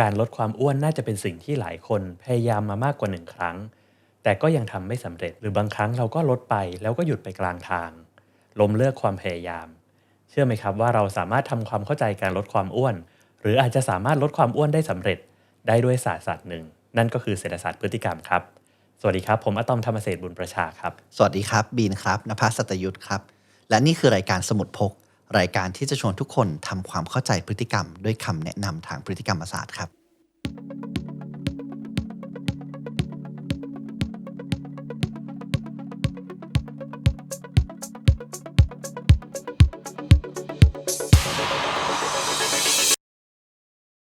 การลดความอ้วนน่าจะเป็นสิ่งที่หลายคนพยายามมามากกว่าหนึ่งครั้ง แต่ก็ยังทำไม่สำเร็จหรือบางครั้งเราก็ลดไปแล้วก็หยุดไปกลางทาง ล้มเลิกความพยายาม เชื่อไหมครับว่าเราสามารถทำความเข้าใจการลดความอ้วน หรืออาจจะสามารถลดความอ้วนได้สำเร็จ ได้ด้วยศาสตร์ศาสตร์หนึ่ง นั่นก็คือเศรษฐศาสตร์พฤติกรรมครับ สวัสดีครับ ผมอะตอมธรรมเศษบุญประชาครับ สวัสดีครับบีนครับนภัสสัตยุทธครับและนี่คือรายการสมุดพก รายการที่จะชวนทุกคนทำความเข้าใจพฤติกรรม ด้วยคำแนะนำทางพฤติกรรมศาสตร์ครับ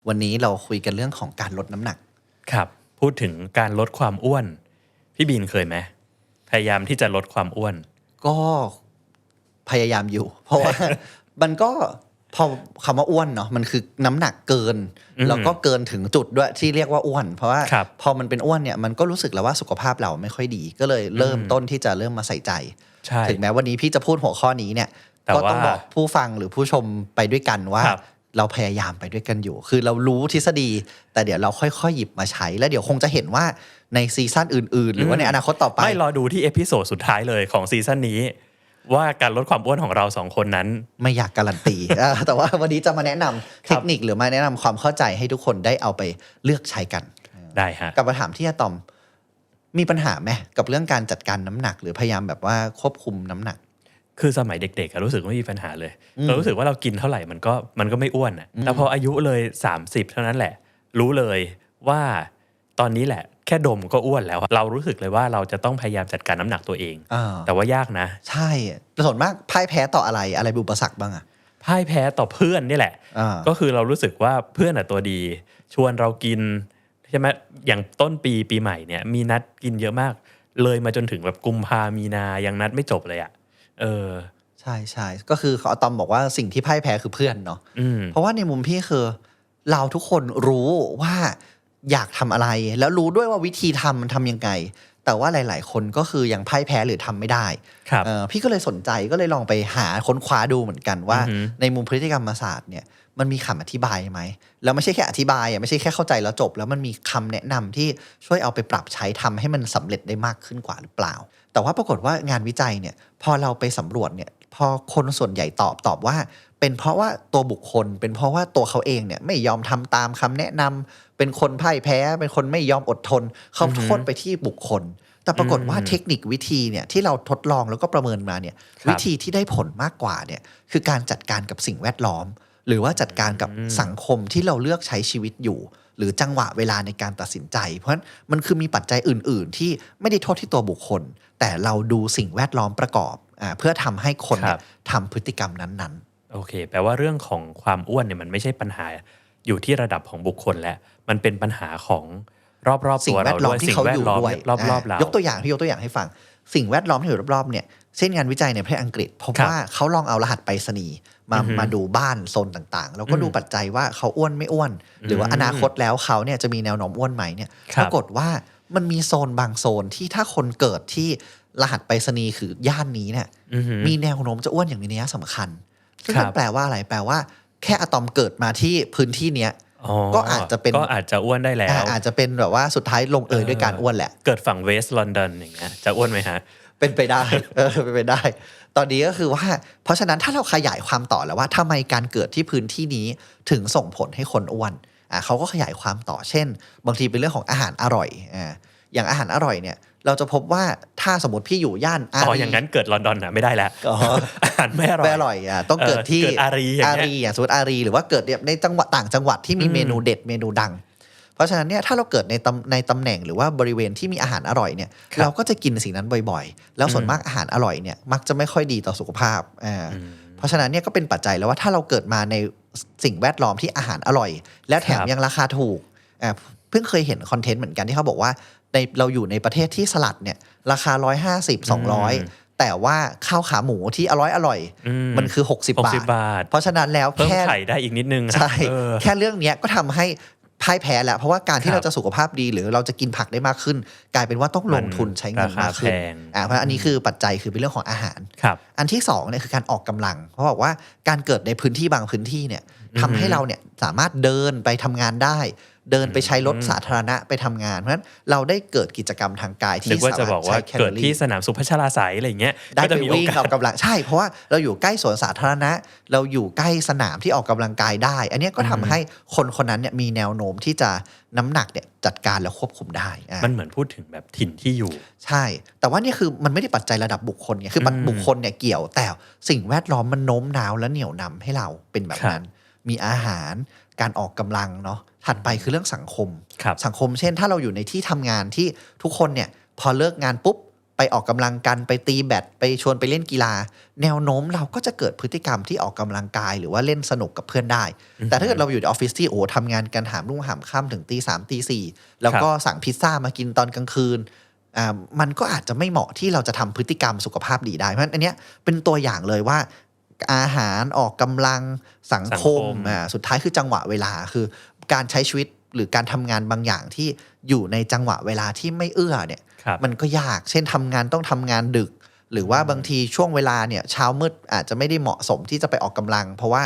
วันนี้เราคุยกันเรื่องของการลดน้ำหนัก ครับ พูดถึงการลดความอ้วน พี่บีนเคยไหมพยายามที่จะลดความอ้วน ก็ พยายามอยู่ เพราะว่า มันก็พอคำว่าอ้วนเนาะมันคือน้ำหนักเกินอืมแล้วก็เกินถึงจุดด้วยที่เรียกว่าอ้วน เพราะว่าครับพอมันเป็นอ้วนเนี่ยมันก็รู้สึกแล้วว่าสุขภาพเราไม่ค่อยดี ก็เลยเริ่มอืมต้นที่จะเริ่มมาใส่ใจใช่ถึงแม้วันนี้พี่จะพูดหัวข้อนี้เนี่ยแต่ก็ต้องว่าบอกผู้ฟังหรือผู้ชมไปด้วยกันว่าครับเราพยายามไปด้วยกันอยู่ คือเรารู้ทฤษฎี แต่เดี๋ยวเราค่อยๆหยิบมาใช้ แล้วเดี๋ยวคงจะเห็นว่าในซีซั่นอื่น ๆ หรือว่าในอนาคตต่อไปไม่รอดูที่เอพิโซดสุดท้ายเลยของซีซั่นนี้ ว่าการลดความอ้วนของเราสองคนนั้น ไม่อยากการันตีเออแต่ว่าวันนี้จะมาแนะนำเทคนิคหรือมาแนะนำความเข้าใจให้ทุกคนได้เอาไปเลือกใช้กันได้ฮะกลับมาถามที่อะตอมมีปัญหาไหมกับเรื่องการจัดการน้ำหนัก หรือพยายามแบบว่าควบคุมน้ำหนัก คือสมัยเด็กๆอะรู้สึกว่าไม่มีปัญหาเลยอืมเรารู้สึกว่าเรากินเท่าไหร่มันก็มันก็ไม่อ้วนอะแต่พออายุเลย 30 เท่านั้นแหละ รู้เลยว่าตอนนี้แหละแค่ดมก็อ้วนแล้วอะเรารู้สึกเลยว่าเราจะต้องพยายามจัดการน้ำหนักตัวเองอ่าแต่ว่ายากนะ ใช่แต่ส่วนมากพ่ายแพ้ต่ออะไรอะไรเป็นอุปสรรคบ้างอะพ่ายแพ้ต่อเพื่อนนี่แหละอ่าก็คือเรารู้สึกว่าเพื่อนอะตัวดี ชวนเรากินใช่ไหมอย่างต้นปีปีใหม่เนี่ย มีนัดกินเยอะมาก เลยมาจนถึงแบบกุมภามีนายังนัดไม่จบเลยอะเออใช่ใช่ก็คืออะตอมบอกว่าสิ่งที่พ่ายแพ้คือเพื่อนเนาะอืมเพราะว่าในมุมพี่คือ เราทุกคนรู้ว่า อยากทำอะไร แล้วรู้ด้วยว่าวิธีทำมันทำยังไง แต่ว่าหลาย ๆ คนก็คือยังพ่ายแพ้หรือทำไม่ได้ครับเอ่อพี่ก็เลยสนใจก็เลยลองไปหาค้นคว้าดูเหมือนกันว่าอือหือในมุมพฤติกรรมศาสตร์เนี่ยมันมีคำอธิบายไหม แล้วไม่ใช่แค่อธิบายอะไม่ใช่แค่เข้าใจแล้วจบ แล้วมันมีคำแนะนำที่ช่วยเอาไปปรับใช้ทำให้มันสำเร็จได้มากขึ้นกว่าหรือเปล่า แต่ว่าปรากฏว่างานวิจัยเนี่ยพอเราไปสำรวจเนี่ยพอคนส่วนใหญ่ตอบตอบว่า เป็นเพราะว่าตัวบุคคล เป็นเพราะว่าตัวเขาเองเนี่ยไม่ยอมทำตามคำแนะนำ เป็นคนพ่ายแพ้ เป็นคนไม่ยอมอดทน เขาอือหือโทษไปที่บุคคล แต่ปรากฏว่าอืมเทคนิควิธีเนี่ยที่เราทดลองแล้วก็ประเมินมาเนี่ยครับวิธีที่ได้ผลมากกว่าเนี่ยคือการจัดการกับสิ่งแวดล้อม หรือว่าจัดการกับอืมสังคมที่เราเลือกใช้ชีวิตอยู่ หรือจังหวะเวลาในการตัดสินใจ เพราะฉะนั้นมันคือมีปัจจัยอื่น ๆ ที่ไม่ได้โทษที่ตัวบุคคล แต่เราดูสิ่งแวดล้อมประกอบอ่าเพื่อทำให้คนเนี่ยทำพฤติกรรมนั้นโอเค แปลว่าเรื่องของความอ้วนเนี่ยมันไม่ใช่ปัญหา อยู่ที่ระดับของบุคคลแล้วมันเป็นปัญหาของรอบๆๆสิ่ตังวแวเราดล้อด้มวยที่สิ่งเขาแวอดยู่ล้อมด้วยรอบๆเรายกตัวอย่างที่ยกตัวอย่างให้ฟัง สิ่งแวดล้อมที่อยู่รอบๆเนี่ยเช่นงานวิจัยในประเทศอังกฤษพบครับว่าเขาลองเอารหัสไปรษณีย์มาอือฮึมาดูบ้านโซนต่างๆ แล้วก็อืมดูปัจจัยว่าเขาอ้วนไม่อ้วน หรือว่าอืมอนาคตแล้วเขาเนี่ยจะมีแนวโน้มอ้วนไหมเนี่ยครับปรากฏว่ามันมีโซนบางโซนที่ถ้าคนเกิดที่รหัสไปรษณีย์คือย่านนี้เนี่ยอือหือมีแนวโน้มจะอ้วนอย่างมีนัยสำคัญซึ่งครับมันแปลว่าอะไรแปลว่า แค่อะตอมเกิดมาที่พื้นที่เนี้ยอ๋อก็อาจจะเป็นก็อาจจะอ้วนได้แล้วอ่าอาจจะเป็นแบบว่าสุดท้ายลงเอยด้วยการอ้วนแหละ เกิดฝั่งเวสต์ลอนดอนอย่างเงี้ยจะอ้วนไหมฮะ เป็นไปได้เออเป็นไปได้ ตอนนี้ก็คือว่า เพราะฉะนั้นถ้าเราขยายความต่อแล้วว่าทำไมการเกิดที่พื้นที่นี้ถึงส่งผลให้คนอ้วนอะเขาก็ขยายความต่อเช่น บางทีเป็นเรื่องของอาหารอร่อยอ่าอย่างอาหารอร่อยเนี่ย เราจะพบว่าถ้าสมมติพี่อยู่ย่านอาอ๋อรีอย่างนั้นเกิดลอนดอนอะไม่ได้แล้วอ๋ออาหารไม่อร่อยไม่อร่อยอะต้องเกิดที่เออเกิดอารีอย่างเงี้ยอย่างสมมติอารีหรือว่าเกิดเนี่ยในจังหวัดต่างจังหวัดที่มีอืมเมนูเด็ดเมนูดัง เพราะฉะนั้นเนี่ยถ้าเราเกิดในตำในตำแหน่งหรือว่าบริเวณที่มีอาหารอร่อยเนี่ยครับเราก็จะกินสิ่งนั้นบ่อยๆ แล้วส่วนอืมมากอาหารอร่อยเนี่ยมักจะไม่ค่อยดีต่อสุขภาพอ่าอืมเพราะฉะนั้นเนี่ยก็เป็นปัจจัยแล้วว่าถ้าเราเกิดมาในสิ่งแวดล้อมที่อาหารอร่อย และแถมครับยังราคาถูกอ่าเพิ่งเคยเห็นคอนเทนต์เหมือนกันที่เขาบอกว่า ในเราอยู่ในประเทศที่สลัดเนี่ยราคา 150 200 แต่ว่าข้าวขาหมูที่อร่อยอร่อยอืมมันคือ 60หกบาสิบทบาท เพราะฉะนั้นแล้วเพิ่มแค่ไข่ได้อีกนิดนึงอะใช่เออแค่เรื่องเนี้ยก็ทำให้พ่ายแพ้แล้วเพราะว่าการคที่รับเราจะสุขภาพดีหรือเราจะกินผักได้มากขึ้น กลายเป็นว่าต้องลงทุนใช้เงินมากขึ้นราคาแพงอ่าเพราะอันนี้คือปัจจัยคือเป็นเรื่องของอาหารครับอันที่สองเนี่ยคือการออกกำลังเขาบอกว่าการเกิดในพื้นที่บางพื้นที่เนี่ยทำให้เราเนี่ยสามารถเดินไปทำงานได้ เดินไปใช้รถอืมสาธารณะไปทำงาน เพราะฉะนั้นเราได้เกิดกิจกรรมทางกายนึที่กว่าสาจะมารบอกถว่าใช้แคลเกิอดรี่ที่สนามสุพัชราไสยอะไรอย่างเงี้ยได้ก็ไปจะมีโอวิ่งกาอสอกกำลังใช่ เพราะว่าเราอยู่ใกล้สวนสาธารณะ เราอยู่ใกล้สนามที่ออกกำลังกายได้ อันเนี้ยก็ทำให้คนคนนั้นเนี่ยมีแนวโน้มที่จะน้ำหนักเนี่ยจัดการและควบคุมได้อะมันเหมือนพูดถึงแบบถิ่นที่อยู่ ใช่ แต่ว่าเนี่ยคือมันไม่ได้ปัจจัยระดับบุคคลไงคืออืมบุคคลเนี่ยเกี่ยว แต่สิ่งแวดล้อมมันโน้มน้าวและเหนี่ยวนำให้เราเป็นแบบนั้น มีอาหารการออกกำลังเนาะ ถัดไปคือเรื่องสังคมครับสังคมเช่น ถ้าเราอยู่ในที่ทำงานที่ทุกคนเนี่ยพอเลิกงานปุ๊บไปออกกำลังกันไปตีแบดไปชวนไปเล่นกีฬา แนวโน้มเราก็จะเกิดพฤติกรรมที่ออกกำลังกายหรือว่าเล่นสนุกกับเพื่อนได้ แต่ถ้าเกิดเราอยู่ในออฟฟิศที่โอ้ทำงานกันหามรุ่งหามค่ำถึงตีสามตีสี่แล้วก็สั่งพิซซ่ามากินตอนกลางคืนอ่ามันก็อาจจะไม่เหมาะที่เราจะทำพฤติกรรมสุขภาพดีได้เพราะฉะนั้นอันเนี้ยเป็นตัวอย่างเลยว่า อาหารออกกำลังสังสังคคมมอ่าสุดท้ายคือจังหวะเวลาคือ การใช้ชีวิตหรือการทำงานบางอย่างที่อยู่ในจังหวะเวลาที่ไม่เอื้อเนี่ยครับมันก็ยาก เช่นทำงานต้องทำงานดึก หรือว่าบางทีช่วงเวลาเนี่ยเช้ามืดอาจจะไม่ได้เหมาะสมที่จะไปออกกำลัง เพราะว่า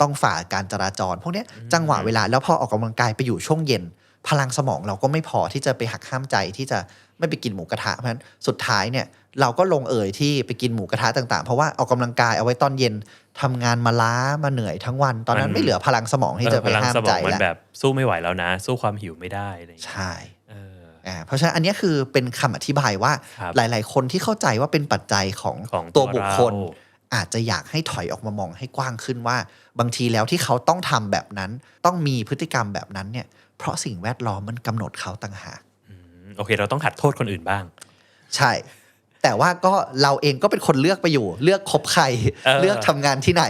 ต้องฝ่าการจราจร พวกเนี้ยจังหวะเวลาแล้วพอออกกำลังกายไปอยู่ช่วงเย็น พลังสมองเราก็ไม่พอที่จะไปหักห้ามใจที่จะไม่ไปกินหมูกระทะเพราะฉะนั้นสุดท้ายเนี่ยเราก็ลงเอยที่ไปกินหมูกระทะต่างๆ เพราะว่าออกกำลังกายเอาไว้ตอนเย็นทำงานมาล้ามาเหนื่อยทั้งวัน ตอนนั้นมันไม่เหลือพลังสมองที่เอจะอไปพลังห้ามสมใจองมันแล้วแบบสู้ไม่ไหวแล้วนะ สู้ความหิวไม่ได้อะไรอย่างเงี้ยใช่เอออ่าเพราะฉะนั้นอันเนี้ยคือเป็นคำอธิบายว่าครับหลาย ๆ คนที่เข้าใจว่าเป็นปัจจัยของของตัวตัวบุคคลเราอาจจะอยากให้ถอยออกมามองให้กว้างขึ้นว่า บางทีแล้วที่เขาต้องทำแบบนั้น ต้องมีพฤติกรรมแบบนั้นเนี่ย เพราะสิ่งแวดล้อมมันกำหนดเขาต่างหากอืมโอเค เราต้องหัดโทษคนอื่นบ้าง ใช่ แต่ว่าก็เราเองก็เป็นคนเลือกไปอยู่ เลือกคบใครเออเลือกทำงานที่ไหน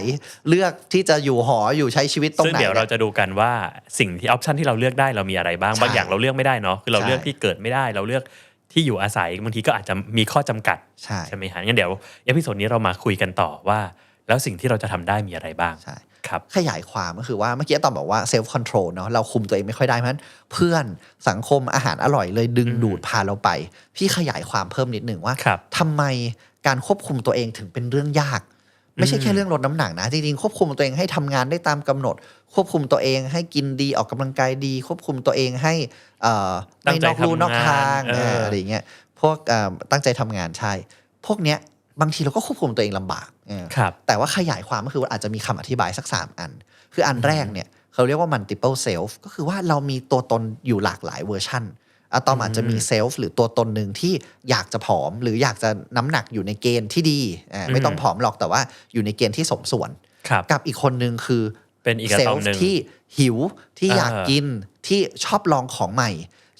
เลือกที่จะอยู่หออยู่ใช้ชีวิตตรงซึ่งไหนเดี๋ยวเรานี่ยจะดูกันว่าสิ่งที่ออปชันที่เราเลือกได้เรามีอะไรบ้างใช่บางอย่างเราเลือกไม่ได้เนาะคือเราใช่เลือกที่เกิดไม่ได้เราเลือกที่อยู่อาศัยบางทีก็อาจจะมีข้อจำกัดใช่ใช่ไหมฮะงั้นเดี๋ยวเอพิโซดนี้เรามาคุยกันต่อว่า แล้วสิ่งที่เราจะทำได้มีอะไรบ้างใช่ครับ ขยายความก็คือว่าเมื่อกี้อาตอมบอกว่าเซลฟ์คอนโทรลเนาะเราคุมตัวเองไม่ค่อยได้เพราะฉะนั้นเพื่อนสังคมอาหารอร่อยเลยดึงอืมดูดพาเราไป พี่ขยายความเพิ่มนิดหนึ่งว่าครับทำไมการควบคุมตัวเองถึงเป็นเรื่องยาก ไม่ใช่แค่อืมเรื่องลดน้ำหนักนะ จริงๆควบคุมตัวเองให้ทำงานได้ตามกำหนด ควบคุมตัวเองให้กินดีออกกำลังกายดี ควบคุมตัวเองให้เอ่อตั้ไม่งใจนอกลู่นอกทางทำงานเออเอออะไรอย่างเงี้ยพวกเอ่อตั้งใจทำงานใช่ พวกเนี้ย บางทีเราก็ควบคุมตัวเองลำบากเออครับแต่ว่าขยายความก็คือว่าอาจจะมีคำอธิบายสัก 3 อัน คืออันแรกเนี่ยเขาเรียกว่า multiple self ก็คือว่าเรามีตัวตนอยู่หลากหลายเวอร์ชันอะตอมอาจจะมีเซลฟ์หรือตัวตนหนึ่งที่อยากจะผอม หรืออยากจะน้ำหนักอยู่ในเกณฑ์ที่ดีอ่าไม่ต้องผอมหรอกแต่ว่าอยู่ในเกณฑ์ที่สมส่วนครับกับอีกคนหนึ่งคือเป็นอีกอะเซตลอมฟ์หนึ่งที่หิวที่อ่าอยากกินที่ชอบลองของใหม่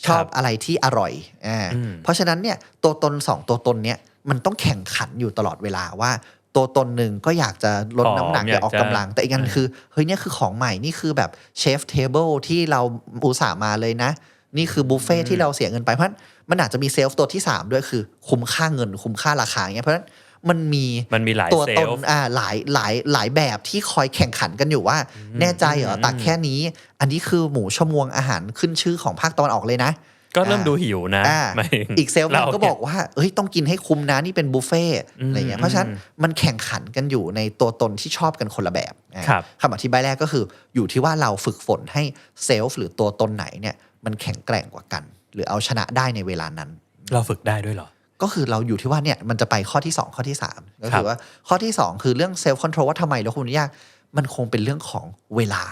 ชอบอะไรที่อร่อยอ่าอืมเพราะฉะนั้นเนี่ยตัวตนสองตัวตนเนี่ย มันต้องแข่งขันอยู่ตลอดเวลาว่า ตัวตนหนึ่งก็อยากจะลดผอมน้ำหนักอยากออกอยากจะกำลัง แต่อีกอันเออคือเฮ้ยเนี่ยคือของใหม่นี่คือแบบเชฟเทเบิลที่เราอุตส่าห์มาเลยนะ นี่คือบุฟเฟ่ที่เราเสียเงินไปเพราะฉะนั้นมันอาจจะมีเซลฟ์ตัวที่ 3 ด้วยคือคุ้มค่าเงิน คุ้มค่าราคาอย่างเงี้ยเพราะฉะนั้นมันมีมันมีหลายตัวเซตลนล์อ่าหลายหลายหลายแบบที่คอยแข่งขันกันอยู่ว่า แน่ใจเหรออืมตักแค่นี้ อันนี้คือหมูชมวงอาหารขึ้นชื่อของภาคตะวันออกเลยนะ ก็เริ่มอ่าดูหิวนะอ่าหมายถึงอีกเซลล์หนึงก็ราบอกว่าเอ้ยต้องกินให้คุ้มนะนี่เป็นบุฟเฟ่ต์อืมอะไรเงี้ยเพราะฉะนั้นมันแข่งขันกันอยู่ในตัวตนที่ชอบกันคนละแบบอ่าครับคำอธิบายแรกก็คือ อยู่ที่ว่าเราฝึกฝนให้เซลฟ์หรือตัวตนไหนเนี่ยมันแข็งแกร่งกว่ากัน หรือเอาชนะได้ในเวลานั้น เราฝึกได้ด้วยเหรอก็คือเราอยู่ที่ว่าเนี่ยมันจะไปข้อที่ 2 ข้อที่ 3 ก็ครัคือบว่าข้อที่ 2 คือเรื่องเซลฟ์คอนโทรลว่าทำไมเราคุมยากมันคงเป็นเรื่องของเวลา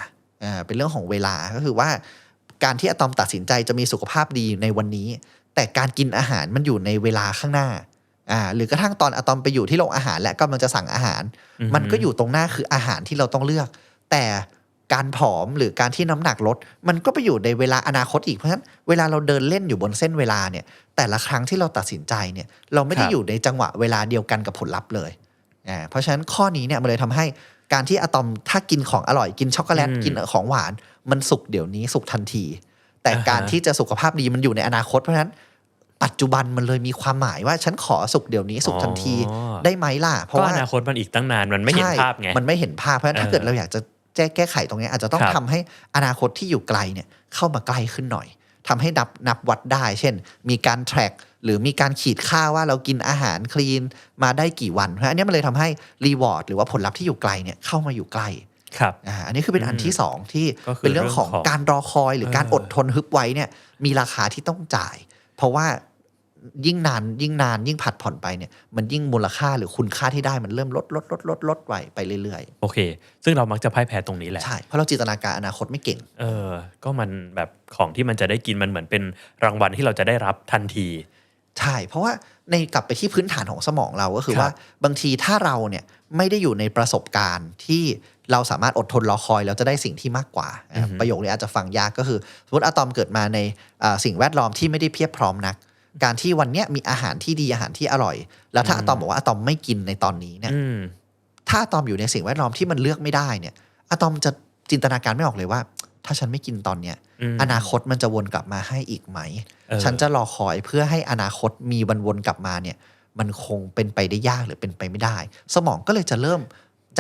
อ่าเป็นเรื่องของเวลาก็คือว่า การที่อะตอมตัดสินใจจะมีสุขภาพดีในวันนี้ แต่การกินอาหารมันอยู่ในเวลาข้างหน้าอ่าหรือกระทั่งตอนอะตอมไปอยู่ที่โรงอาหาร และกำลังจะสั่งอาหารอือฮึมันก็อยู่ตรงหน้าคืออาหารที่เราต้องเลือก แต่การผอมหรือการที่น้ำหนักลด มันก็ไปอยู่ในเวลาอนาคตอีกเพราะฉะนั้นเวลาเราเดินเล่นอยู่บนเส้นเวลาเนี่ย แต่ละครั้งที่เราตัดสินใจเนี่ย เราไม่ได้ครับอยู่ในจังหวะเวลาเดียวกันกับผลลัพธ์เลยอ่าเพราะฉะนั้นข้อนี้เนี่ยมันเลยทำให้การที่อะตอมถ้ากินของอร่อยกินช็อกโกแลตอืมกินของหวาน มันสุกเดี๋ยวนี้สุกทันที แต่อ่าฮะการที่จะสุขภาพดีมันอยู่ในอนาคตเพราะฉะนั้นปัจจุบันมันเลยมีความหมายว่าฉันขอสุกเดี๋ยวนี้สุกทันทีอ๋อได้ไหมล่ะ เพราะก็ว่าอนาคตมันอีกตั้งนานมันไม่เห็นใช่ภาพไงมันไม่เห็นภาพเพราะฉะนั้นถ้าเออเกิดเราอยากจะแก้แก้ไขตรงนี้อาจจะต้องครับทำให้อนาคตที่อยู่ไกลเนี่ยเข้ามาใกล้ขึ้นหน่อยทำให้นับนับวัดได้ เช่น มีการ track หรือมีการขีดค่าว่าเรากินอาหารคลีนมาได้กี่วันเพราะฉะนั้นอันเนี้ยมันเลยทำให้รีวอร์ดหรือว่าผลลัพธ์ที่อยู่ไกลเนี่ยเข้ามาอยู่ใกล้ ครับอ่าอันนี้คือเป็นอันที่สองที่ก็คือเป็นเรื่องของเรื่องของการรอคอยหรือการเอออดทนฮึบไว้เนี่ยมีราคาที่ต้องจ่าย เพราะว่ายิ่งนานยิ่งนานยิ่งผัดผ่อนไปเนี่ยมันยิ่งมูลค่าหรือคุณค่าที่ได้มันเริ่มลดลดลดลดลดไปไปเรื่อยโอเค ซึ่งเรามักจะพ่ายแพ้ตรงนี้แหๆละ ใช่ เพราะเราจินตนาการอนาคตไม่เก่ง เออ ก็มันแบบของที่มันจะได้กินมันเหมือนเป็นรางวัลที่เราจะได้รับทันที ใช่ เพราะว่าในกลับไปที่พื้นฐานของสมองเราก็คือครับว่าบางทีถ้าเราเนี่ยไม่ได้อยู่ในประสบการณ์ที่ เราสามารถอดทนรอคอยแล้วจะได้สิ่งที่มากกว่านะครับประโยคนี้อาจจะฟังยากก็คือสมมติอะตอมเกิดมาในอ่าสิ่งแวดล้อมที่ไม่ได้เพียบพร้อมนัก การที่วันเนี้ยมีอาหารที่ดีอาหารที่อร่อย แล้วถ้าอะตอมบอกว่าอะตอมไม่กินในตอนนี้เนี่ยอืมถ้าอะตอมอยู่ในสิ่งแวดล้อมที่มันเลือกไม่ได้เนี่ยอะตอมจะจินตนาการไม่ออกเลยว่า ถ้าฉันไม่กินตอนเนี้ยอืมอนาคตมันจะวนกลับมาให้อีกไหมเออฉันจะรอคอยเพื่อให้อนาคตมีวันวนกลับมาเนี่ย มันคงเป็นไปได้ยากหรือเป็นไปไม่ได้ สมองก็เลยจะเริ่ม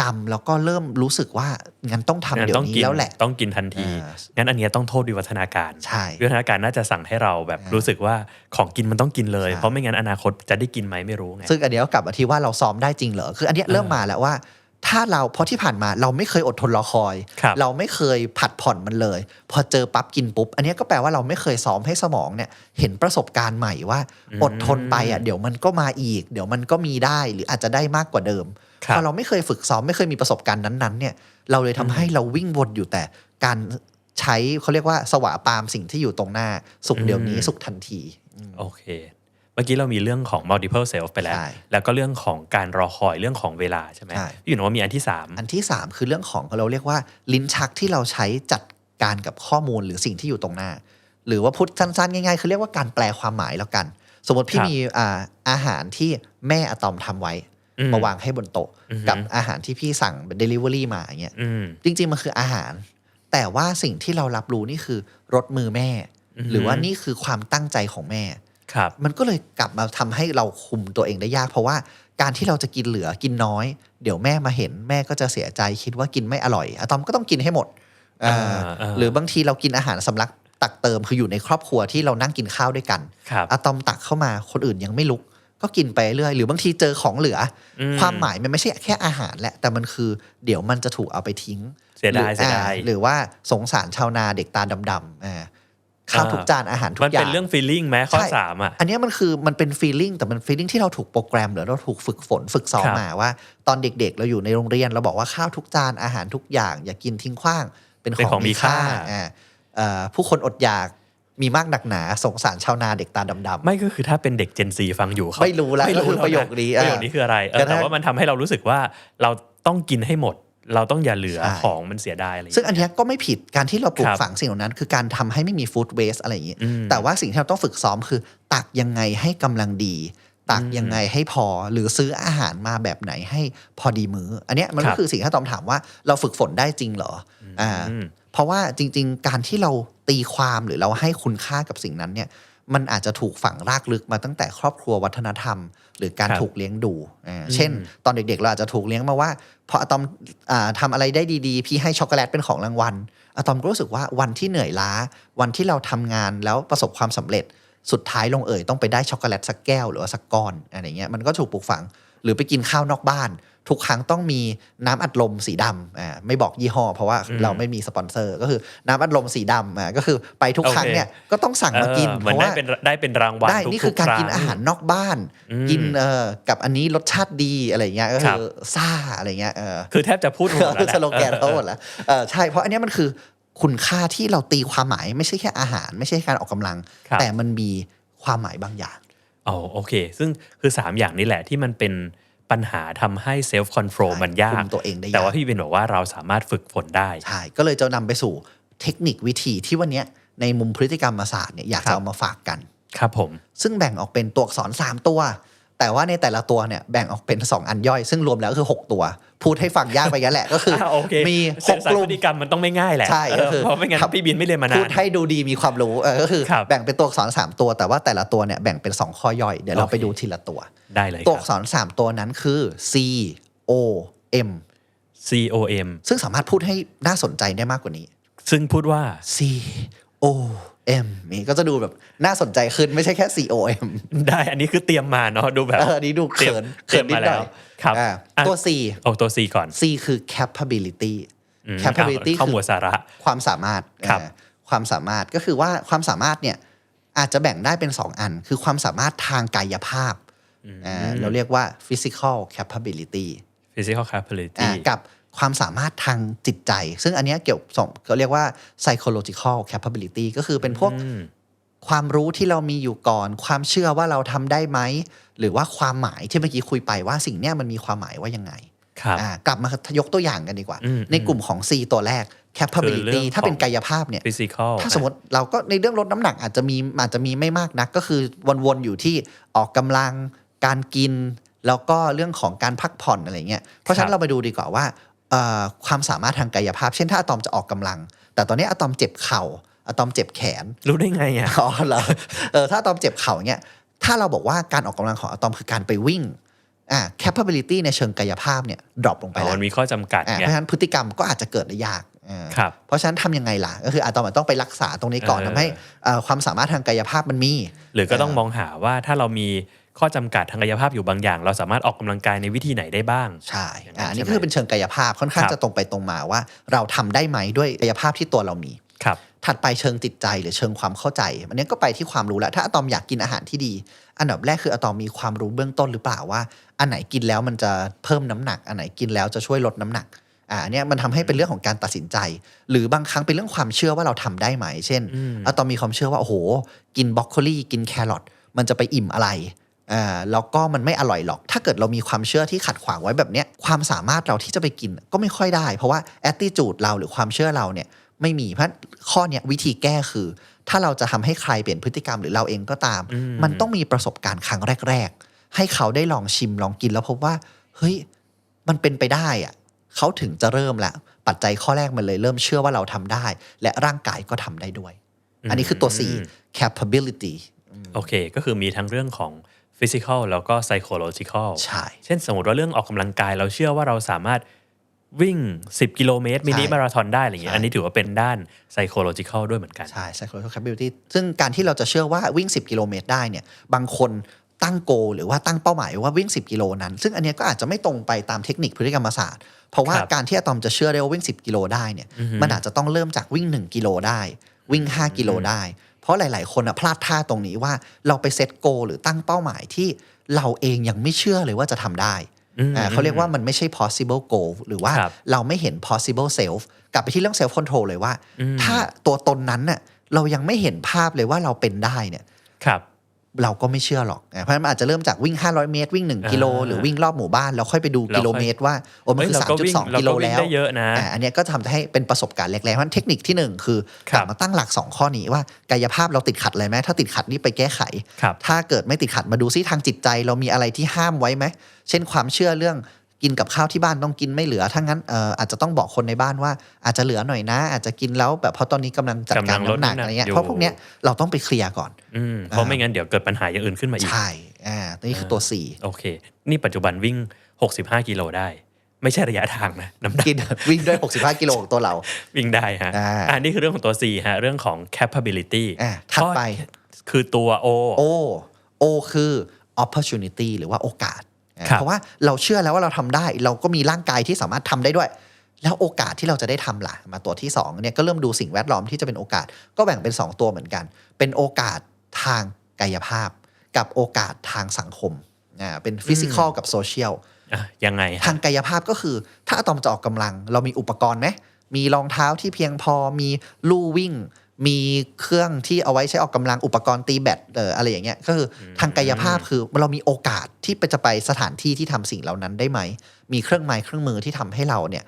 จำแล้วก็เริ่มรู้สึกว่างั้นต้องทำงั้นเดี๋ยต้อวงนี้กินแล้วแหละต้องกินทันทีอ่างั้นอันเนี้ยต้องโทษวิวัฒนาการใช่วิวัฒนาการน่าจะสั่งให้เราแบบอ่ารู้รู้สึกว่าของกินมันต้องกินเลยใช่เพราะไม่งั้นอนาคตจะได้กินไหมไม่รู้ไงซึ่งอันเนี้ยก็กลับมาที่ว่าเราซ้อมได้จริงเหรอคืออันเนี้ยเริ่มมาแล้วว่า ถ้าเราเพราะที่ผ่านมาเราไม่เคยอดทนรอคอยครับเราไม่เคยผัดผ่อนมันเลย พอเจอปั๊บกินปุ๊บอันเนี้ยก็แปลว่าเราไม่เคยซ้อมให้สมองเนี่ยเห็นประสบการณ์ใหม่ว่า อดทนไปอะเดี๋ยวมันก็มาอีก เดี๋ยวมันก็มีได้หรืออาจจะได้มากกว่าเดิมครับ พอเราไม่เคยฝึกซ้อมไม่เคยมีประสบการณ์นั้นๆเนี่ยเราเลยทำให้เราวิ่งวนอยู่แต่การใช้เขาเรียกว่าสวาปามสิ่งที่อยู่ตรงหน้า สุขเดี๋ยวนี้อืมสุขทันทีโอเค เมื่อกี้เรามีเรื่องของ multiple self ไปแล้วใช่แล้วก็เรื่องของการรอคอยเรื่องของเวลาใช่ไหมใช่พี่อยู่นว่ามีอันที่สามอันที่ 3 คือเรื่องของเราเรียกว่าลิ้นชักที่เราใช้จัดการกับข้อมูลหรือสิ่งที่อยู่ตรงหน้า หรือว่าพูดสั้นๆ ง่ายๆ คือเรียกว่าการแปลความหมายแล้วกัน สมมติพี่ครับมีอ่าอาหารที่แม่อะตอมทำไว้อื มมาวางให้บนโต๊ะอือฮึกับอาหารที่พี่สั่งเป็น delivery มาอย่างเงี้ยอืมจริง ๆ มันคืออาหาร แต่ว่าสิ่งที่เรารับรู้นี่คือรสมือแม่อือฮึหรือว่านี่คือความตั้งใจของแม่ครับมันก็เลยกลับมาทำให้เราคุมตัวเองได้ยาก เพราะว่าการที่เราจะกินเหลือกินน้อย เดี๋ยวแม่มาเห็นแม่ก็จะเสียใจคิดว่ากินไม่อร่อยอะตอมก็ต้องกินให้หมดอ่าอ่าหรือบางทีเรากินอาหารสำลักตักเติมคืออยู่ในครอบครัวที่เรานั่งกินข้าวด้วยกันครับอะตอมตักเข้ามาคนอื่นยังไม่ลุก ก็กินไปเรื่อยหรือบางทีเจอของเหลืออมความหมายมันไม่ใช่แค่อาหารแหละ แต่มันคือเดี๋ยวมันจะถูกเอาไปทิ้ง เสียดายหรือเสียดายอ่หรือว่าสงสารชาวนาเด็กตาดำๆอ่าข้าวทุกจานอาหารทุมักนอย่าเป็นงเรื่อง feeling ไหมข้อใช่สามอะอันเนี้ยมันคือมันเป็นฟีลลิ่งแต่มันฟีลลิ่งที่เราถูกโปรแกรมหรือเราถูกฝึกฝนฝึกซ้อมครับมาว่า ตอนเด็กๆ เราอยู่ในโรงเรียนเราบอกว่าข้าวทุกจานอาหารทุกอย่าง อย่ากินทิ้งขว้างเป็นเป็นขขอองงมีมีค่าค่าอ่าเอ่อผู้คนอดอยาก มีมากหนักหนาสงสารชาวนาเด็กตาดำๆ ไม่ก็คือถ้าเป็นเด็ก Gen Z ฟังอยู่เขาไม่รู้แล้วไม่ก็คือแล้วประโยคนี้ประโยคนี้คืออะไรเออแต่ถ้าแต่ว่ามันทำให้เรารู้สึกว่าเราต้องกินให้หมด เราต้องอย่าเหลือใช่ของมันเสียดายอะไรอย่างซึ่งเงี้ยอันเนี้ยก็ไม่ผิดการที่เราปลูคกรับฝังสิ่งเหล่านั้น คือการทำให้ไม่มีฟู้ดเวสอะไรอย่างนี้อืมแต่ว่าสิ่งที่เราต้องฝึกซ้อมคือ ตักยังไงให้กำลังดี ตักยังไงให้พอหรือซื้ออาหารมาแบบไหนให้พอดีมือ้อ อันเนี้ยมันคก็รับคือสิ่งที่ตอมถามว่าเราฝึกฝนได้จริงเหรออ่าอืมเพราะว่าจริง ๆ การที่เรา ตีความหรือเราให้คุณค่ากับสิ่งนั้นเนี่ยมันอาจจะถูกฝังรากลึกมาตั้งแต่ครอบครัววัฒนธรรม หรือการครับถูกเลี้ยงดูอ่าเช่นอืมตอนเด็กๆ เราอาจจะถูกเลี้ยงมาว่าพออะตอมอาทำอะไรได้ดีๆ พี่ให้ช็อกโกแลตเป็นของรางวัลอะตอมก็รู้สึกว่าวันที่เหนื่อยล้า วันที่เราทำงานแล้วประสบความสำเร็จสุดท้ายลงเอยต้องไปได้ช็อกโกแลตสักแก้วหรือว่าสักก้อนอะไรเงี้ยมันก็ถูกปลูกฝัง หรือไปกินข้าวนอกบ้าน ทุกครั้งต้องมีน้ำอัดลมสีดำอ่าไม่บอกยี่ห้อ เพราะว่าอืมเราไม่มีสปอนเซอร์ ก็คือน้ำอัดลมสีดำอ่าก็คือไปทุกครั้งโอเคเนี่ยก็ต้องสั่งมากินเออเหเพมือนราะได้ว่าเป็นได้เป็นรางวัลได้ทุกๆนี่คือการรั้งกินอาหารนอกบ้านอืมกินเอ่อกับอันนี้รสชาติดีอะไรเงี้ยก็คคืรับอซ่าอะไรเงี้ยเออคือแทบจะพูดหมดแล้วแหละสโลแกนเขาหมดแล้วเออใช่เพราะอันเนี้ยมันคือคุณค่าที่เราตีความหมายไม่ใช่แค่อาหาร ไม่ใช่การออกกำลังครับแต่มันมีความหมายบางอย่าง อ๋อโอเค ซึ่งคือ 3 อย่างนี้แหละที่มันเป็นปัญหาทำให้เซลฟ์คอนโทรลใช่มันยาคุกมตัวเองได้ยากแต่ว่าพี่เบนบอกว่าเราสามารถฝึกฝนได้ ใช่ ก็เลยจะนำไปสู่เทคนิควิธีที่วันเนี้ยในมุมพฤติกรรมศาสตร์เนี่ยอยากครัจะบเอามาฝากกัน ครับผม ซึ่งแบ่งออกเป็นตัวอักษร 3 ตัว แต่ว่าในแต่ละตัวเนี่ยแบ่งออกเป็น 2 อันย่อย ซึ่งรวมแล้วคือ 6 ตัว พูดให้ฟังยากไปงั้นแหละก็คืออ่าโอเคมีเส้น6สายกลุ่พมฤติกรรมมันต้องไม่ง่ายแหละใช่ก็คือเเพราะไม่งั้นครับพี่บินไม่เรียนมานาพูดนให้ดูดีมีความรู้เออก็คือครับแบ่งเป็นตัวอักษร3ตัวแต่ว่าแต่ละตัวเนี่ยแบ่งเป็น 2 ข้อย่อยเดี๋ยวเราโอเคไปดูทีละตัวได้เลยตัวคอัรับกษร3ตัวนั้นคือ C O M C O M ซึ่งสามารถพูดให้น่าสนใจได้มากกว่านี้ ซึ่งพูดว่า C O M นี่ก็จะดูแบบน่าสนใจขึ้นไม่ใช่แค่ C O M ได้อันนี้คือเตรียมมาเนาะดูแบบเอออันนี้ดูเตรียมเขินเตรียมเขินนิดมาหน่แล้อวยครับอ่าอะตัว C เอาตัว C ก่อน C คือ capability อืม capability เข้าคือหมวดสาระความสามารถครับเอ่อความสามารถก็คือว่าความสามารถเนี่ยอาจจะแบ่งได้เป็น 2 อัน คือความสามารถทางกายภาพอ่าเราเรียกว่า physical capability physical อ่า capability กับ ความสามารถทางจิตใจ ซึ่งอันเนี้ยเกี่ยวสองเขาเรียกว่า psychological capability ก็คือเป็นพวกอืมความรู้ที่เรามีอยู่ก่อน ความเชื่อว่าเราทำได้ไหม หรือว่าความหมายที่เมื่อกี้คุยไปว่าสิ่งเนี้ยมันมีความหมายว่ายังไงครับอ่ากลับมายกตัวอย่างกันดีกว่าอืมในกลุ่มของ C ตัวแรกคือเรื่ capability องของถ้าเป็นกายภาพเนี่ย physical ถ้าสมมติเราก็ในเรื่องลดน้ำหนักอาจจะมีอาจจะมีไม่มากนัก ก็คือวนๆอยู่ที่ออกกำลังการกิน แล้วก็เรื่องของการพักผ่อนอะไรเงี้ยเพราะฉะนั้นเราไปดูดีกว่าว่าเอ่อ ความสามารถทางกายภาพ เช่นถ้าอะตอมจะออกกำลัง แต่ตอนนี้อะตอมเจ็บเข่าอะตอมเจ็บแขน รู้ได้ไงอะอ๋อเหรอเออถ้าอะตอมเจ็บเข่าเนี่ยถ้าเราบอกว่าการออกกำลังของอะตอมคือการไปวิ่งอ่า capability ในเชิงกายภาพเนี่ยดรอปลงไปอ๋อแล้วมันมีข้อจำกัดอ่าเพไงราะฉะนั้นพฤติกรรมก็อาจจะเกิดได้ยากอ่าครับเพราะฉะนั้นทำยังไงล่ะ ก็คืออะตอมต้องไปรักษาตรงนี้ก่อนเออทำให้เอ่อความสามารถทางกายภาพมันมี หรือก็ต้องเออมองหาว่าถ้าเรามี ข้อจำกัดทางกายภาพอยู่บางอย่าง เราสามารถออกกำลังกายในวิธีไหนได้บ้าง ใช่อย่างนั้นอ่าอันนี้ใช่ไหมก็คือเป็นเชิงกายภาพค่อนข้างครับจะตรงไปตรงมาว่า เราทำได้ไหมด้วยกายภาพที่ตัวเรามีครับถัดไปเชิงจิตใจหรือเชิงความเข้าใจ อันนี้ก็ไปที่ความรู้แล้ว ถ้าอะตอมอยากกินอาหารที่ดี อันดับแรกคืออะตอมมีความรู้เบื้องต้นหรือเปล่าว่า อันไหนกินแล้วมันจะเพิ่มน้ำหนัก อันไหนกินแล้วจะช่วยลดน้ำหนักอ่าอันเนี้ยมันทำให้เป็นเรื่องของการตัดสินใจ หรือบางครั้งเป็นเรื่องความเชื่อว่าเราทำได้ไหม เช่นอืมอะตอมมีความเชื่อว่าโอ้โห กินบรอกโคลีกินแครอทมันจะไปอิ่มอะไร อ่าแล้วก็มันไม่อร่อยหรอก ถ้าเกิดเรามีความเชื่อที่ขัดขวางไว้แบบเนี้ยความสามารถเราที่จะไปกินก็ไม่ค่อยได้ เพราะว่าแอ t ติจูดเราหรือความเชื่อเราเนี่ยไม่มีเพราะข้อเนี้ยวิธีแก้คือ ถ้าเราจะทำให้ใครเปลี่ยนพฤติกรรมหรือเราเองก็ตามอืมมันต้องมีประสบการณ์ครั้งแรก ๆ ให้เขาได้ลองชิมลองกินแล้วพบว่า เฮ้ยมันเป็นไปได้อะเขาถึงจะเริ่มละปัจจัยข้อแรกมันเลยเริ่มเชื่อว่าเราทำได้ และร่างกายก็ทำได้ด้วย อันนี้คือตัวอืม4 capability โอเค ก็คือมีทั้งเรื่องของ physical แล้วก็ psychological ใช่ เช่นสมมติว่าเรื่องออกกำลังกาย เราเชื่อว่าเราสามารถวิ่ง 10 กิโลเมตร มินิใช่มาราธอนได้อะไรอย่างเงี้ยใช่อันนี้ถือว่าเป็นด้าน psychological ด้วยเหมือนกัน ใช่ psychological capability ซึ่งการที่เราจะเชื่อว่าวิ่ง 10 กิโลเมตรได้เนี่ยบางคนตั้งโก หรือว่าตั้งเป้าหมายว่าวิ่ง 10 กิโลนั้น ซึ่งอันเนี้ยก็อาจจะไม่ตรงไปตามเทคนิคพฤติกรรมศาสตร์ เพราะว่าครับการที่อะตอมจะเชื่อได้ว่าวิ่ง 10 กิโลได้เนี่ยอือฮึมันอาจจะต้องเริ่มจากวิ่ง 1 กิโลได้ วิ่ง 5 กิโลได้เพ ราะหลาย ๆ คนอะพลาดท่าตรงนี้ว่าเราไปเซตโก หรือตั้งเป้าหมายที่เราเองยังไม่เชื่อเลยว่าจะทำได้อืมอ่าเขาเรียกว่ามันไม่ใช่ possible goal หรือว่าครับเราไม่เห็น possible self กลับไปที่เรื่อง self control เลยว่าอืมถ้าตัวตนนั้นน่ะเรายังไม่เห็นภาพเลยว่าเราเป็นได้เนี่ยครับ เราก็ไม่เชื่อหรอกอะเพราะฉะนั้นมันอาจจะเริ่มจากวิ่ง 500 เมตร วิ่ง 1 กิโลอ่าหรือวิ่งรอบหมู่บ้าน แล้วค่อยไปดูแล้วค่อยกิโลเมตรว่า โอ้มันคือเฮ้ยเราก็วิ่ง3.2 กิโลเราก็วิ่งแล้วได้เยอะนะอ่าอันเนี้ยก็ทำให้เป็นประสบการณ์แรกๆเพราะฉะนั้นเทคนิคที่หนึ่งคือกครัลับบมาตั้งหลัก 2 ข้อนี้ว่ากายภาพเราติดขัดอะไรไหมถ้าติดขัดนี่ไปแก้ไขครับถ้าเกิดไม่ติดขัดมาดูซิทางจิตใจ เรามีอะไรที่ห้ามไว้ไหมเช่นความเชื่อเรื่อง กินกับข้าวที่บ้านต้องกินไม่เหลือถ้างั้นเอ่ออาจจะต้องบอกคนในบ้านว่าอาจจะเหลือหน่อยนะ อาจจะกินแล้วแบบเพราะตอนนี้กำลังจัดการกำลังลดน้ำหนักน้ำหนักอะไรเงี้ยอยู่เพราะพวกเนี้ยเราต้องไปเคลียร์ก่อนอืมเพราะไม่งั้นเดี๋ยวเกิดปัญหาอย่างอื่นขึ้นมาอีกใช่อ่านี่คือตัว4โอเค นี่ปัจจุบันวิ่ง 65กิโลได้ ไม่ใช่ระยะทางนะน้ำหนักกินวิ่งด้วย 65 กิโลของตัวเรา วิ่งได้ฮะอ่าอ่านี่คือเรื่องของตัว C ฮะ เรื่องของ capability อ่าถัดไปก็คือตัว O O O คือ opportunity หรือว่าโอกาสอ่าครับ เพราะว่าเราเชื่อแล้วว่าเราทำได้ เราก็มีร่างกายที่สามารถทำได้ด้วย แล้วโอกาสที่เราจะได้ทำล่ะ มาตัวที่2เนี่ยก็เริ่มดูสิ่งแวดล้อมที่จะเป็นโอกาส ก็แบ่งเป็น 2 ตัวเหมือนกัน เป็นโอกาสทางกายภาพ กับโอกาสทางสังคมอ่าเป็นฟิสิกอลกับโซเชียลอะยังไงฮะทางกายภาพก็คือ ถ้าอะตอมจะออกกำลัง เรามีอุปกรณ์ไหมมีรองเท้าที่เพียงพอมีลู่วิ่ง มีเครื่องที่เอาไว้ใช้ออกกำลังอุปกรณ์ตีแบตเอออะไรอย่างเงี้ยก็คืออทางกายภาพคือเรามีโอกาสที่จะไปสถานที่ที่ทำสิ่งเหล่านั้นได้ไหม มีเครื่องไม้เครื่องมือที่ทำให้เราเนี่ย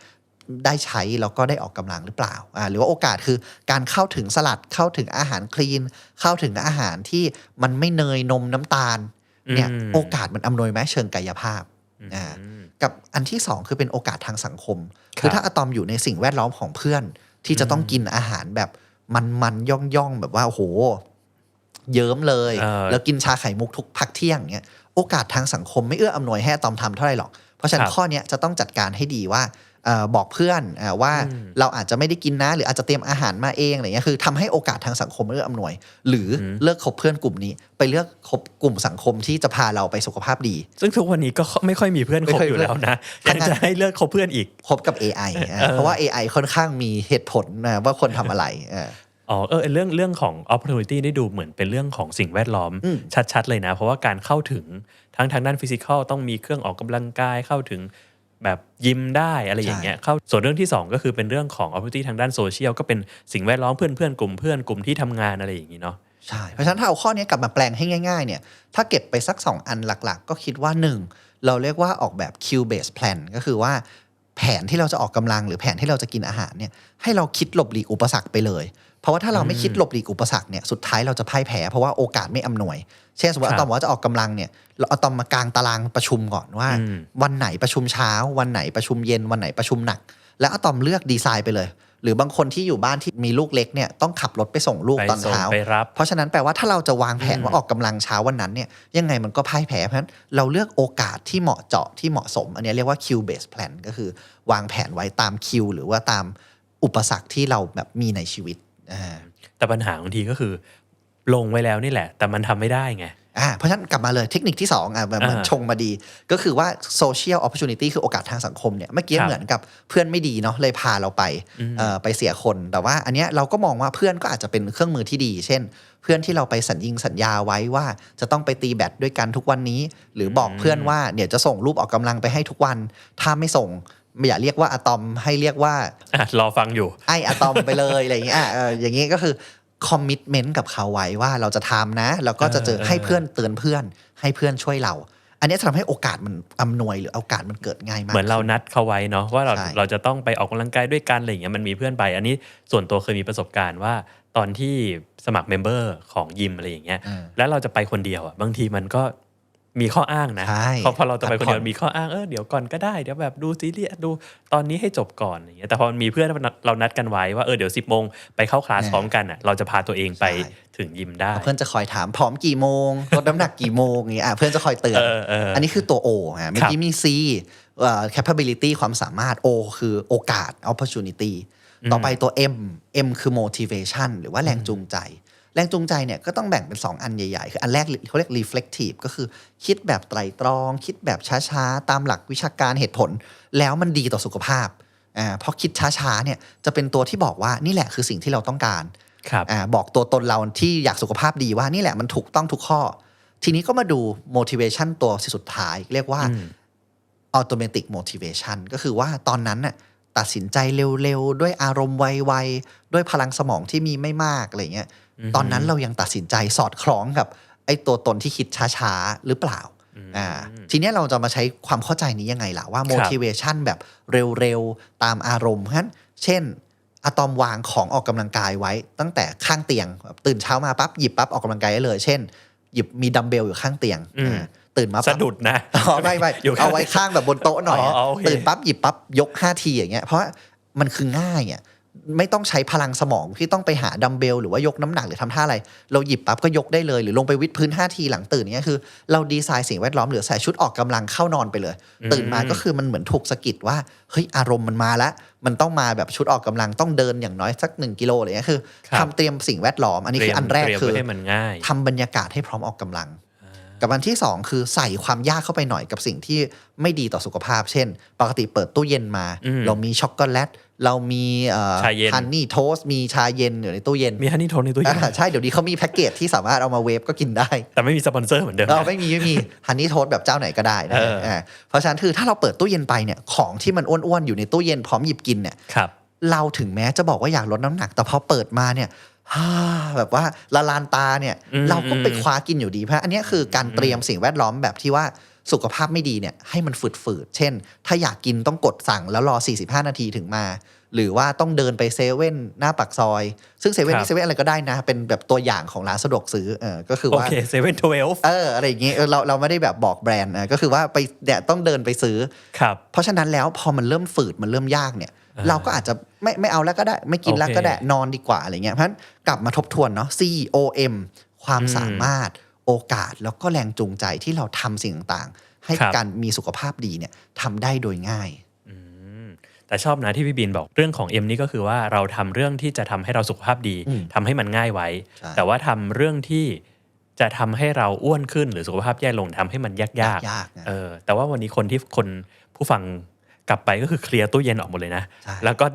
ได้ใช้แล้วก็ได้ออกกำลังหรือเปล่าอ่าหรือว่าโอกาสคือการเข้าถึงสลัดเข้าถึงอาหารคลีน เข้าถึงอาหารที่มันไม่เนยนมน้ำตาลเนี่ยอืมโอกาสมันอำนวยไหมเชิงกายภาพอ่าอืมกับอันที่สองคือเป็นโอกาสทางสังคมครับคือถ้าอะตอมอยู่ในสิ่งแวดล้อมของเพื่อนที่จะต้องกินอาหารแบบ มันมันย่องย่องๆแบบว่าโอ้โห เยิ้มเลยเออแล้วกินชาไข่มุกทุกพักเที่ยงเงี้ยโอกาสทางสังคมไม่เอื้ออำนวยให้อะตอมทำเท่าไหร่หรอก เพราะฉะนั้คนรับข้อเนี้ยจะต้องจัดการให้ดีว่าเออ บอกเพื่อนเออว่าอืมเราอาจจะไม่ได้กินนะ หรืออาจจะเตรียมอาหารมาเองอะไรเงี้ยคือทำให้โอกาสทางสังคมเอื้ออำนวย หรืออมเลือกคบเพื่อนกลุ่มนี้ ไปเลือกคบกลุ่มสังคมที่จะพาเราไปสุขภาพดี ซึ่งทุกวันนี้ก็ไม่ค่อยมีเพื่อนไม่คบค่อยอยู่แล้วนะเพื่ยัอนงจะให้เลิกคบเพื่อนอีกคบกับ AI อะเออเพราะว่า AI ค่อนข้างมีเหตุผลนะว่าคนทำอะไรเอออ๋อเออเรื่องเรื่องของ opportunity ได้ดูเหมือนเป็นเรื่องของสิ่งแวดล้อมอืมชัดๆ เลยนะ เพราะว่าการเข้าถึงทั้งทางด้านฟิสิกอลต้องมีเครื่องออกกำลังกายเข้าถึง แบบยิ้มได้อะไรอย่างเงี้ยเข้าส่วนเรื่องที่ 2 ก็คือเป็นเรื่องของ opportunity ทางด้านโซเชียลก็เป็นสิ่งแวดล้อมเพื่อนเพื่อนกลุ่มเพื่อนกลุ่มที่ทำงานอะไรอย่างงี้เนาะใช่เพราะฉะนั้นถ้าเอาข้อนี้กลับมาแปลงให้ง่ายๆเนี่ยถ้าเก็บไปสัก 2 อันหลักๆ ก็คิดว่า 1 เราเรียกว่าออกแบบ Q based plan ก็คือว่า แผนที่เราจะออกกำลังหรือแผนที่เราจะกินอาหารเนี่ยให้เราคิดหลบหลีกอุปสรรคไปเลย เพราะว่าถ้าเราไม่คิดหลบหลีกอุปสรรคเนี่ยสุดท้ายเราจะพ่ายแพ้เพราะว่าโอกาสไม่อำนวย เช่นสมมติครับอะตอมว่าจะออกกำลังเนี่ยเราอะตอมมากางตารางประชุมก่อนว่าอืมวันไหนประชุมเช้า วันไหนประชุมเย็นวันไหนประชุมหนัก แล้วอะตอมเลือกดีไซน์ไปเลย หรือบางคนที่อยู่บ้านที่มีลูกเล็กเนี่ยต้องขับรถไปส่งลูกไปตอนส่งเช้าไปรับเพราะฉะนั้นแปลว่าถ้าเราจะวางแผนอืมว่าออกกำลังเช้าวันนั้นเนี่ยยังไงมันก็พ่ายแพ้เพราะฉะนั้นเราเลือกโอกาสที่เหมาะเจาะที่เหมาะสม อันนี้เรียกว่า Q based plan ก็คือ วางแผนไว้ตามคิวหรือว่าตามอุปสรรคที่เราแบบมีในชีวิตอ่าแต่ปัญหาบางทีก็คือ ลงไว้แล้วนี่แหละ แต่มันทำไม่ได้ไง อ่าเพราะฉะนั้นกลับมาเลยเทคนิคที่2อะแบบมันอ่าชงมาดี ก็คือว่า social opportunity คือโอกาสทางสังคมเนี่ยเมื่อกี้ครับเหมือนกับเพื่อนไม่ดีเนาะเลยพาเราไปอืมเอ่อไปเสียคน แต่ว่าอันเนี้ยเราก็มองว่าเพื่อนก็อาจจะเป็นเครื่องมือที่ดี เช่น เพื่อนที่เราไปสัญญิงสัญญาไว้ว่าจะต้องไปตีแบดด้วยกันทุกวันนี้ หรือบอกเพื่อนว่าเดี๋ยวจะส่งรูปออกกำลังไปให้ทุกวัน ถ้าไม่ส่งไม่อย่าเรียกว่าอะตอมให้เรียกว่าอะรอฟังอยู่ ไออะตอมไปเลยอะไรอย่างเงี้ยอะเอออย่างงี้ก็คือ คอมมิชเมนต์กับเขาไว้ว่าเราจะทำนะ แล้วก็จะเจอเออให้เพื่อนเตือนเพื่อน ให้เพื่อนช่วยเรา อันนี้จะทำให้โอกาสมันอำนวยหรือโอกาสมันเกิดง่ายมาก เหมือนเรานัดเขาไว้เนาะว่าเราใช่เราจะต้องไปออกกำลังกายด้วยกันอะไรอย่างเงี้ยมันมีเพื่อนไป อันนี้ส่วนตัวเคยมีประสบการณ์ว่าตอนที่สมัครเมมเบอร์ของยิมอะไรอย่างเงี้ยเออแล้วเราจะไปคนเดียวอะบางทีมันก็ มีข้ออ้างนะใช่พอพอเราจะไปคนเดียวพักผ่อนมีข้ออ้างเออเดี๋ยวก่อนก็ได้เดี๋ยวแบบดูซีรีส์ดูตอนนี้ให้จบก่อนอย่างเงี้ยแต่พอมันมีเพื่อนเรานัดกันไว้ว่าเออเดี๋ยวสิบโมงไปเข้าคลาสพร้อมกันอะเราจะพาตัวเองไปถึงยิมได้ เพื่อนจะคอยถามพร้อมกี่โมงลดน้ำหนักกี่โมงอย่างเงี้ยอะเพื่อนจะคอยเตือนเออเอออันนี้คือตัว O ฮะเมื่อกี้มี C เอ่อ capability ความสามารถ O คือโอกาส opportunity ต่อไปตัว M M คือ motivation หรือว่าแรงจูงใจ แรงจูงใจเนี่ยก็ต้องแบ่งเป็น 2 อันใหญ่ๆ คืออันแรกเขาเรียก reflective ก็คือคิดแบบไตรตรอง คิดแบบช้าๆ ตามหลักวิชาการเหตุผล แล้วมันดีต่อสุขภาพอ่าเพราะคิดช้าๆเนี่ยจะเป็นตัวที่บอกว่านี่แหละคือสิ่งที่เราต้องการครับอ่าบอกตัวตนเราที่อยากสุขภาพดีว่านี่แหละมันถูกต้องทุกข้อ ทีนี้ก็มาดู motivation ตัวสุดท้าย เรียกว่าอืม automatic motivation ก็คือว่าตอนนั้นน่ะตัดสินใจเร็วๆ ด้วยอารมณ์ไวๆ ด้วยพลังสมองที่มีไม่มากอะไรเงี้ยอือฮึ ตอนนั้นเรายังตัดสินใจสอดคล้องกับไอ้ตัวตนที่คิดช้าๆ หรือเปล่าอืมอ่าทีเนี้ยเราจะมาใช้ความเข้าใจนี้ยังไงล่ะ ว่า motivation แบบเร็วๆ ตามอารมณ์เพราะฉะนั้นเช่นอะตอมวางของออกกำลังกายไว้ ตั้งแต่ข้างเตียงแบบตื่นเช้ามาปั๊บหยิบปั๊บออกกำลังกายได้เลย เช่น หยิบมีดัมเบลอยู่ข้างเตียงอืมอ่าตื่นมาปั๊บสะดุดนะอ๋อไม่ไม่อยู่ข้างเอาไว้ข้างแบบบนโต๊ะหน่อยอะอ๋อโอเคตื่นปั๊บหยิบปั๊บยก 5 ทีอย่างเงี้ยเพราะว่ามันคือง่ายอะ ไม่ต้องใช้พลังสมองที่ต้องไปหาดัมเบลหรือว่ายกน้ำหนักหรือทำท่าอะไร เราหยิบปั๊บก็ยกได้เลย หรือลงไปวิดพื้น 5 ทีหลังตื่นเงี้ยคือ เราดีไซน์สิ่งแวดล้อมหรือใส่ชุดออกกำลังเข้านอนไปเลยอืมตื่นมาก็คือมันเหมือนถูกสะกิดว่าเฮ้ยอารมณ์มันมาแล้วมันต้องมาแบบชุดออกกำลังต้องเดินอย่างน้อยสักหนึ่งกิโลอะไรเงี้ยคือครับทำเตรียมสิ่งแวดล้อม อันนี้คืออันแรกเตยมคือไว้ให้มันง่ายทำบรรยากาศให้พร้อมออกกำลังกับอันที่ 2 คือใส่ความยากเข้าไปหน่อยกับสิ่งที่ไม่ดีต่อสุขภาพ เช่น ปกติเปิดตู้เย็นมาอืมเรามีช็อกโกแลต เรามีเอ่อชาเย็นฮันนี่โทสมีชาเย็นอยู่ในตู้เย็น มีฮันนี่โทนในตู้เย็นอ่าใช่ เดี๋ยวนี้เขามีแพ็กเกจที่สามารถเอามาเวฟก็กินได้ แต่ไม่มีสปอนเซอร์เหมือนเดิมเราไม่มี ไม่มีฮันนี่โทสแบบเจ้าไหนก็ได้นะเอออ่าเพราะฉะนั้นคือถ้าเราเปิดตู้เย็นไปเนี่ยของที่มันอ้วนๆอยู่ในตู้เย็นพร้อมหยิบกินเนี่ยครับเราถึงแม้จะบอกว่าอยากลดน้ำหนักแต่พอเปิดมาเนี่ยฮ่าแบบว่าละลานตาเนี่ยอืมเราก็ไปอืมคว้ากินอยู่ดีเพราะอันเนี้ยคือการเตรียมสิ่งแวดล้อมแบบที่ว่า สุขภาพไม่ดีเนี่ยให้มันฝืดๆ เช่น ถ้าอยากกินต้องกดสั่งแล้วรอ 45 นาทีถึงมา หรือว่าต้องเดินไปเซเว่นหน้าปากซอย ซึ่งเซเว่นครับนี่เซเว่นอะไรก็ได้นะ เป็นแบบตัวอย่างของร้านสะดวกซื้อเออก็คือโอว่าเคเซเว่นทเวลเอออะไรอย่างเงี้ยเออเราเราไม่ได้แบบบอกแบรนด์นะก็คือว่าไปเนี่ยต้องเดินไปซื้อครับเพราะฉะนั้นแล้วพอมันเริ่มฝืดมันเริ่มยากเนี่ยอ่าเราก็อาจจะไม่ไม่เอาแล้วก็ได้ ไม่กินแล้วโอเคก็ได้นอนดีกว่าอะไรเงี้ยเพราะฉะนั้นกลับมาทบทวนเนาะ C O M ความอืมสามารถ โอกาสแล้วก็แรงจูงใจที่เราทำสิ่งต่างๆ ให้ครับการมีสุขภาพดีเนี่ยทำได้โดยง่ายอืมแต่ชอบนะที่พี่บินบอกเรื่องของ M นี่ก็คือว่าเราทำเรื่องที่จะทำให้เราสุขภาพดีอืมทำให้มันง่ายไว้ใช่แต่ว่าทำเรื่องที่จะทำให้เราอ้วนขึ้นหรือสุขภาพแย่ลงทำให้มันยากยากยากนะเออแต่ว่าวันนี้คนที่คนผู้ฟังกลับไปก็คือเคลียร์ตู้เย็นออกหมดเลยนะใช่แล้วก็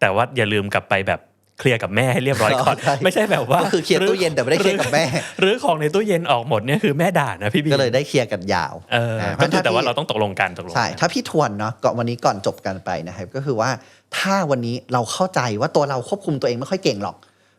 แต่ว่าอย่าลืมกลับไปแบบ เคลียร์กับแม่ให้เรียบร้อยก่อนใช่ไม่ใช่แบบว่าก็คือเคลียร์ตู้เย็นแต่ไม่ได้เคลียร์กับแม่หรือของในตู้เย็นออกหมดเนี่ยคือแม่ด่านะพี่บินก็เลยได้เคลียร์กันยาวเออนะก็คือถ้แต่ว่าพี่เราต้องตกลงกันตกลงใช่กันถ้าพี่ทวนเนาะก่อนวันนี้ก่อนจบกันไปนะครับก็คือว่าถ้าวันนี้เราเข้าใจว่าตัวเราควบคุมตัวเองไม่ค่อยเก่งหรอก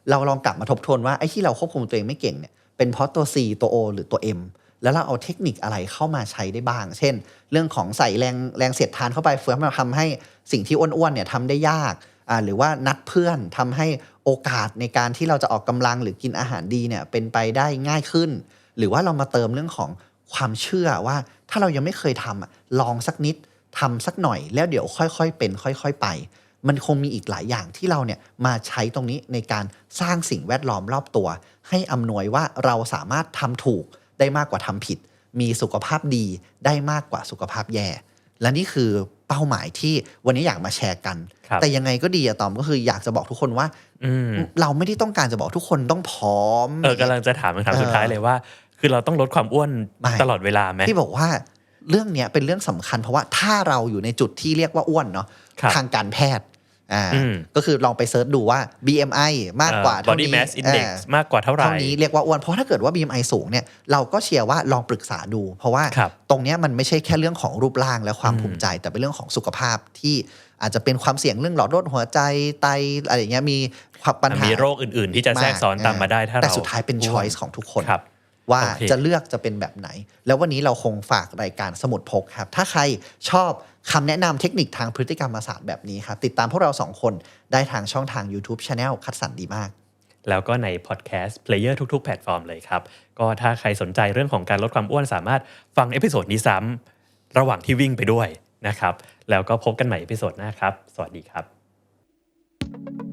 เราลองกลับมาทบทวนว่าไอ้ที่เราควบคุมตัวเองไม่เก่งเนี่ยเป็นเพราะตัว C ตัว O หรือตัว M แล้วเราเอาเทคนิคอะไรเข้ามาใช้ได้บ้าง เช่น เรื่องของใส่แรงแรงเสียดทานเข้าไปเพื่อมาทำให้สิ่งที่อ้วนๆเนี่ยทำได้ยากอ่า หรือว่านัดเพื่อนทำให้โอกาสในการที่เราจะออกกำลังหรือกินอาหารดีเนี่ยเป็นไปได้ง่ายขึ้น หรือว่าเรามาเติมเรื่องของความเชื่อว่าถ้าเรายังไม่เคยทำลองสักนิดทำสักหน่อย แล้วเดี๋ยวค่อยๆ เป็น ค่อย ๆ ไป มันคงมีอีกหลายอย่างที่เราเนี่ยมาใช้ตรงนี้ในการสร้างสิ่งแวดล้อมรอบตัว ให้อำนวยว่าเราสามารถทำถูกได้มากกว่าทำผิด มีสุขภาพดีได้มากกว่าสุขภาพแย่ และนี่คือเป้าหมายที่วันนี้อยากมาแชร์กันครับแต่ยังไงก็ดีอะตอมก็คืออยากจะบอกทุกคนว่าอืมเราไม่ได้ต้องการจะบอกทุกคนต้องผอมเออกำลังจะถามคำถามสุดท้ายเลยว่า คือเราต้องลดความอ้วนไม่ตลอดเวลาไหมที่บอกว่าเรื่องเนี้ยเป็นเรื่องสำคัญเพราะว่าถ้าเราอยู่ในจุดที่เรียกว่าอ้วนเนาะครับทางการแพทย์ อ่าอืมก็คือลองไปเซิร์ชดูว่า BMI มากกว่าเอ่อเท่า body นี้ mass index อ่มากกว่าเท่าไหร่เท่านี้เรียกว่าอ้วนเพราะถ้าเกิดว่า BMI สูงเนี่ยเราก็เชียร์ว่าลองปรึกษาดู เพราะว่าครับตรงเนี้ยมันไม่ใช่แค่เรื่องของรูปร่างและความอืมภูมิใจ แต่เป็นเรื่องของสุขภาพที่อาจจะเป็นความเสี่ยงเรื่องหลอดเลือดหัวใจไตอะไรอย่างเงี้ยมีความปัญหามีโรคอื่นๆ ที่จะแทรกซ้อนตามมาได้ถ้าเราแต่สุดท้ายเป็น choice ของทุกคนครับ ว่าโอเคจะเลือกจะเป็นแบบไหน แล้ววันนี้เราคงฝากรายการสมุดพกครับ ถ้าใครชอบคำแนะนำเทคนิคทางพฤติกรรมศาสตร์แบบนี้ครับ ติดตามพวกเราสองคนได้ทางช่องทาง YouTube Channel คัดสรรดีมาก แล้วก็ในพอดแคสต์เพลเยอร์ทุก ๆ แพลตฟอร์มเลยครับ ก็ถ้าใครสนใจเรื่องของการลดความอ้วนสามารถฟังเอพิโซดนี้ซ้ำระหว่างที่วิ่งไปด้วยนะครับ แล้วก็พบกันใหม่เอพิโซดหน้าครับ สวัสดีครับ